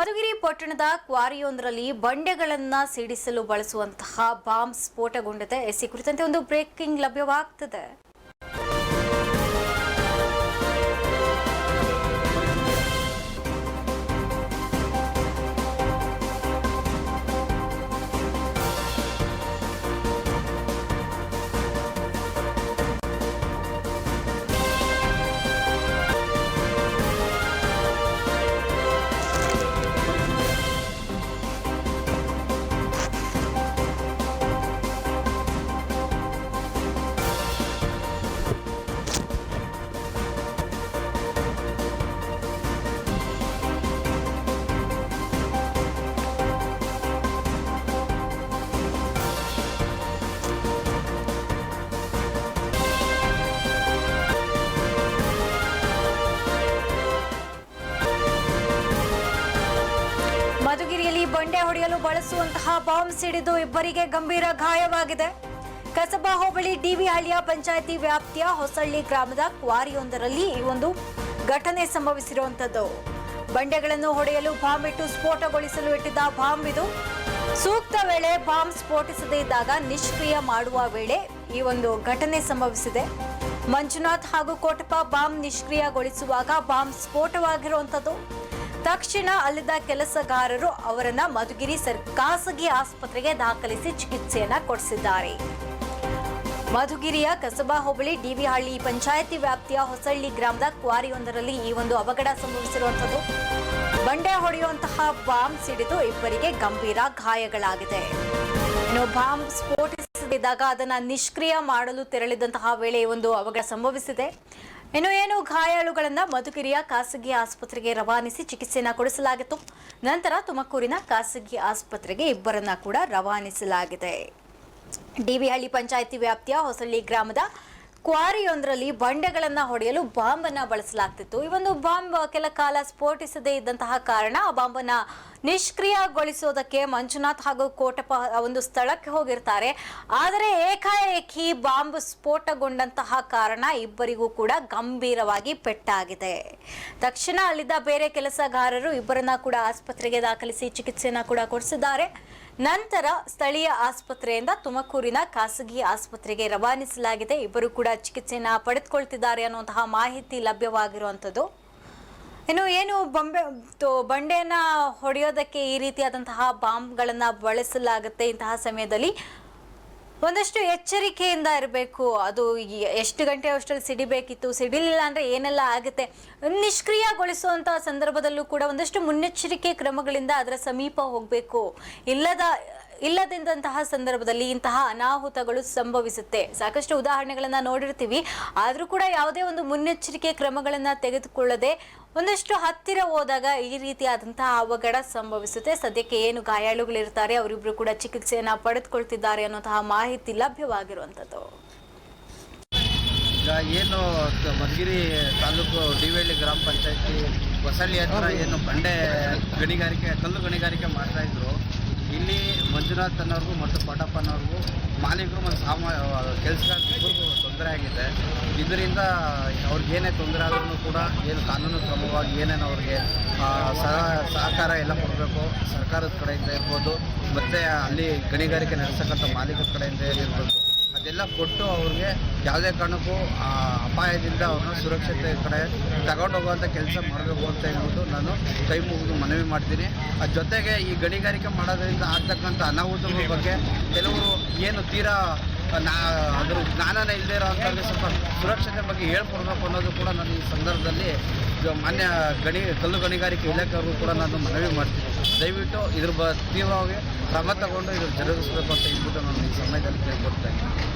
ಮಧುಗಿರಿ ಪಟ್ಟಣದ ಕ್ವಾರಿಯೊಂದರಲ್ಲಿ ಬಂಡೆಗಳನ್ನ ಸಿಡಿಸಲು ಬಳಸುವಂತಹ bomb ಸ್ಫೋಟಗೊಂಡಿದೆ. AC ಕುರಿತಂತೆ ಒಂದು ಬ್ರೇಕಿಂಗ್ ಲಭ್ಯವಾಗ್ತದೆ. ಮಧುಗಿರಿಯಲ್ಲಿ ಬಂಡೆ ಹೊಡೆಯಲು ಬಳಸುವಂತಹ ಬಾಂಬ್ ಸಿಡಿದು ಇಬ್ಬರಿಗೆ ಗಂಭೀರ ಗಾಯವಾಗಿದೆ. ಕಸಬಾ ಹೋಬಳಿ ಡಿವಿ ಹಳ್ಳಿಯ ಪಂಚಾಯಿತಿ ವ್ಯಾಪ್ತಿಯ ಹೊಸಳ್ಳಿ ಗ್ರಾಮದ ಕ್ವಾರಿಯೊಂದರಲ್ಲಿ ಈ ಒಂದು ಘಟನೆ ಸಂಭವಿಸಿರುವಂತದ್ದು ಬಂಡೆಗಳನ್ನು ಹೊಡೆಯಲು ಬಾಂಬ್ ಇಟ್ಟು ಸ್ಫೋಟಗೊಳಿಸಲು ಇಟ್ಟಿದ್ದ ಬಾಂಬ್ ಇದು. ಸೂಕ್ತ ವೇಳೆ ಬಾಂಬ್ ಸ್ಫೋಟಿಸದೇ ಇದ್ದಾಗ ನಿಷ್ಕ್ರಿಯ ಮಾಡುವ ವೇಳೆ ಈ ಒಂದು ಘಟನೆ ಸಂಭವಿಸಿದೆ. ಮಂಜುನಾಥ್ ಹಾಗೂ ಕೋಟಪ್ಪ ಬಾಂಬ್ ನಿಷ್ಕ್ರಿಯಗೊಳಿಸುವಾಗ ಬಾಂಬ್ ಸ್ಫೋಟವಾಗಿರುವಂತದ್ದು ತಕ್ಷಣ ಅಲ್ಲಿದ್ದ ಕೆಲಸಗಾರರು ಅವರನ್ನ ಮಧುಗಿರಿ ಸರ್ ಖಾಸಗಿ ಆಸ್ಪತ್ರೆಗೆ ದಾಖಲಿಸಿ ಚಿಕಿತ್ಸೆಯನ್ನ ಕೊಡಿಸಿದ್ದಾರೆ. ಮಧುಗಿರಿಯ ಕಸಬಾ ಹೋಬಳಿ ಡಿವಿಹಳ್ಳಿ ಪಂಚಾಯತಿ ವ್ಯಾಪ್ತಿಯ ಹೊಸಳ್ಳಿ ಗ್ರಾಮದ ಕ್ವಾರಿಯೊಂದರಲ್ಲಿ ಈ ಒಂದು ಅವಘಡ ಸಂಭವಿಸಿರುವಂತದ್ದು ಬಂಡೆ ಹೊಡೆಯುವಂತಹ ಬಾಂಬ್ ಸಿಡಿದು ಇಬ್ಬರಿಗೆ ಗಂಭೀರ ಗಾಯಗಳಾಗಿದೆ. ಇನ್ನು ಬಾಂಬ್ ಸ್ಫೋಟಿಸಿದಾಗ ಅದನ್ನ ನಿಷ್ಕ್ರಿಯ ಮಾಡಲು ತೆರಳಿದಂತಹ ವೇಳೆ ಒಂದು ಅವಘಡ ಸಂಭವಿಸಿದೆ. ಇನ್ನು ಏನು ಗಾಯಾಳುಗಳನ್ನು ಮಧುಗಿರಿಯ ಖಾಸಗಿ ಆಸ್ಪತ್ರೆಗೆ ರವಾನಿಸಿ ಚಿಕಿತ್ಸೆಯನ್ನು ಕೊಡಿಸಲಾಗಿತ್ತು. ನಂತರ ತುಮಕೂರಿನ ಖಾಸಗಿ ಆಸ್ಪತ್ರೆಗೆ ಇಬ್ಬರನ್ನ ಕೂಡ ರವಾನಿಸಲಾಗಿದೆ. ಡಿವಿಹಳ್ಳಿ ಪಂಚಾಯಿತಿ ವ್ಯಾಪ್ತಿಯ ಹೊಸಳ್ಳಿ ಗ್ರಾಮದ ಕ್ವಾರಿಯೊಂದರಲ್ಲಿ ಬಂಡೆಗಳನ್ನು ಹೊಡೆಯಲು ಬಾಂಬ್ ಅನ್ನ ಬಳಸಲಾಗ್ತಿತ್ತು. ಈ ಒಂದು ಬಾಂಬ್ ಕೆಲ ಕಾಲ ಸ್ಫೋಟಿಸದೇ ಇದ್ದಂತಹ ಕಾರಣ ಆ ಬಾಂಬನ್ನು ನಿಷ್ಕ್ರಿಯಗೊಳಿಸೋದಕ್ಕೆ ಮಂಜುನಾಥ್ ಹಾಗೂ ಕೋಟಪ್ಪ ಒಂದು ಸ್ಥಳಕ್ಕೆ ಹೋಗಿರ್ತಾರೆ. ಆದರೆ ಏಕಾಏಕಿ ಬಾಂಬ್ ಸ್ಫೋಟಗೊಂಡಂತಹ ಕಾರಣ ಇಬ್ಬರಿಗೂ ಕೂಡ ಗಂಭೀರವಾಗಿ ಪೆಟ್ಟಾಗಿದೆ. ತಕ್ಷಣ ಅಲ್ಲಿದ್ದ ಬೇರೆ ಕೆಲಸಗಾರರು ಇಬ್ಬರನ್ನ ಕೂಡ ಆಸ್ಪತ್ರೆಗೆ ದಾಖಲಿಸಿ ಚಿಕಿತ್ಸೆಯನ್ನ ಕೂಡ ಕೊಡಿಸಿದ್ದಾರೆ. ನಂತರ ಸ್ಥಳೀಯ ಆಸ್ಪತ್ರೆಯಿಂದ ತುಮಕೂರಿನ ಖಾಸಗಿ ಆಸ್ಪತ್ರೆಗೆ ರವಾನಿಸಲಾಗಿದೆ. ಇಬ್ಬರು ಕೂಡ ಚಿಕಿತ್ಸೆಯನ್ನ ಪಡೆದುಕೊಳ್ತಿದ್ದಾರೆ ಅನ್ನುವಂತಹ ಮಾಹಿತಿ ಲಭ್ಯವಾಗಿರುವಂಥದ್ದು. ಇನ್ನು ಏನು ಬೊಂಬೆ ಬಂಡೆಯನ್ನ ಹೊಡೆಯೋದಕ್ಕೆ ಈ ರೀತಿಯಾದಂತಹ ಬಾಂಬ್ಗಳನ್ನ ಬಳಸಲಾಗುತ್ತೆ ಇಂತಹ ಸಮಯದಲ್ಲಿ. ಒಂದಷ್ಟು ಎಚ್ಚರಿಕೆಯಿಂದ ಇರಬೇಕು. ಅದು ಎಷ್ಟು ಗಂಟೆ ಅಷ್ಟರಲ್ಲಿ ಸಿಡಿಬೇಕಿತ್ತು, ಸಿಡಿಲಿಲ್ಲ ಅಂದ್ರೆ ಏನೆಲ್ಲ ಆಗುತ್ತೆ ನಿಷ್ಕ್ರಿಯಗೊಳಿಸುವಂಥ ಸಂದರ್ಭದಲ್ಲೂ ಕೂಡ ಒಂದಷ್ಟು ಮುನ್ನೆಚ್ಚರಿಕೆ ಕ್ರಮಗಳಿಂದ ಅದರ ಸಮೀಪ ಹೋಗಬೇಕು. ಇಲ್ಲದ, ಇಲ್ಲದಿದ್ದಂತಹ ಸಂದರ್ಭದಲ್ಲಿ ಇಂತಹ ಅನಾಹುತಗಳು ಸಂಭವಿಸುತ್ತೆ. ಸಾಕಷ್ಟು ಉದಾಹರಣೆಗಳನ್ನು ನೋಡಿರ್ತೀವಿ. ಆದರೂ ಕೂಡ ಯಾವುದೇ ಒಂದು ಮುನ್ನೆಚ್ಚರಿಕೆ ಕ್ರಮಗಳನ್ನು ತೆಗೆದುಕೊಳ್ಳದೆ ಒಂದಷ್ಟು ಹತ್ತಿರ ಹೋದಾಗ ಈ ರೀತಿಯಾದಂತಹ ಅವಘಡ ಸಂಭವಿಸುತ್ತೆ. ಸದ್ಯಕ್ಕೆ ಏನು ಗಾಯಾಳುಗಳಿರ್ತಾರೆ, ಅವರಿಬ್ರು ಕೂಡ ಚಿಕಿತ್ಸೆಯನ್ನ ಪಡೆದುಕೊಳ್ತಿದ್ದಾರೆ ಅನ್ನೋಂತಹ ಮಾಹಿತಿ ಲಭ್ಯವಾಗಿರುವಂಥದ್ದು. ಈಗ ಏನು ಮಧುಗಿರಿ ತಾಲೂಕು ಡಿವೇಳಿ ಗ್ರಾಮ ಪಂಚಾಯತಿ, ಹೊಸಳ್ಳಿ ಹತ್ರ ಏನು ಬಂಡೆ ಗಣಿಗಾರಿಕೆ, ಕಲ್ಲು ಗಣಿಗಾರಿಕೆ ಮಾಡ್ತಾ ಇದ್ರು. ಇಲ್ಲಿ ಮಂಜುನಾಥ್ ಅನ್ನೋರ್ಗೂ ಮತ್ತು ಪಟಪ್ಪನವ್ರಿಗೂ ಮಾಲೀಕರು ಮತ್ತು ಸಾಮ ಕೆಲಸಗಾರರಿಗೂ ತೊಂದರೆ ಆಗಿದೆ. ಇದರಿಂದ ಅವ್ರಿಗೇನೇ ತೊಂದರೆ ಆದ್ರೂ ಕೂಡ ಏನು ಕಾನೂನು ಕ್ರಮವಾಗಿ ಏನೇನು ಅವ್ರಿಗೆ ಸಹ, ಸಹಕಾರ ಎಲ್ಲ ಕೊಡಬೇಕು. ಸರ್ಕಾರದ ಕಡೆಯಿಂದ ಇರ್ಬೋದು, ಮತ್ತು ಅಲ್ಲಿ ಗಣಿಗಾರಿಕೆ ನಡೆಸಕ್ಕಂಥ ಮಾಲೀಕರ ಕಡೆಯಿಂದ ಇರ್ಬೋದು ಅದೆಲ್ಲ ಕೊಟ್ಟು ಅವ್ರಿಗೆ ಯಾವುದೇ ಕಾರಣಕ್ಕೂ, ಆ, ಅಪಾಯದಿಂದ ಅವ್ರನ್ನ ಸುರಕ್ಷತೆ ಕಡೆ ತಗೊಂಡು ಹೋಗುವಂಥ ಕೆಲಸ ಮಾಡಬೇಕು ಅಂತ ಹೇಳ್ಬಿಟ್ಟು ನಾನು ಕೈ ಮುಗಿದು ಮನವಿ ಮಾಡ್ತೀನಿ. ಅದ್ರ ಜೊತೆಗೆ ಈ ಗಣಿಗಾರಿಕೆ ಮಾಡೋದ್ರಿಂದ ಆಗ್ತಕ್ಕಂಥ ಅನಾಹುತಗಳ ಬಗ್ಗೆ ಕೆಲವರು ಏನು ತೀರಾ, ನಾ, ಅದ್ರ ಜ್ಞಾನನೇ ಇಲ್ಲದೆ ಇರೋವಂಥವ್ರಿಗೆ ಸ್ವಲ್ಪ ಸುರಕ್ಷತೆ ಬಗ್ಗೆ ಹೇಳ್ಕೊಡ್ಬೇಕು ಅನ್ನೋದು ಕೂಡ ನಾನು ಈ ಸಂದರ್ಭದಲ್ಲಿ ಮಾನ್ಯ ಗಣಿ, ಕಲ್ಲು ಗಣಿಗಾರಿಕೆ ಇಲಾಖೆಯವರು ಕೂಡ ನಾನು ಮನವಿ ಮಾಡ್ತೀನಿ. ದಯವಿಟ್ಟು ಇದ್ರ ಬ ತೀವ್ರವಾಗಿ ಕ್ರಮ ತಗೊಂಡು ಇದ್ರ ಜರುಗಿಸ್ಬೇಕು ಅಂತ ಹೇಳ್ಬಿಟ್ಟು ನಾನು ಈ ಸಮಯದಲ್ಲಿ ಕೇಳ್ಕೊಡ್ತೇನೆ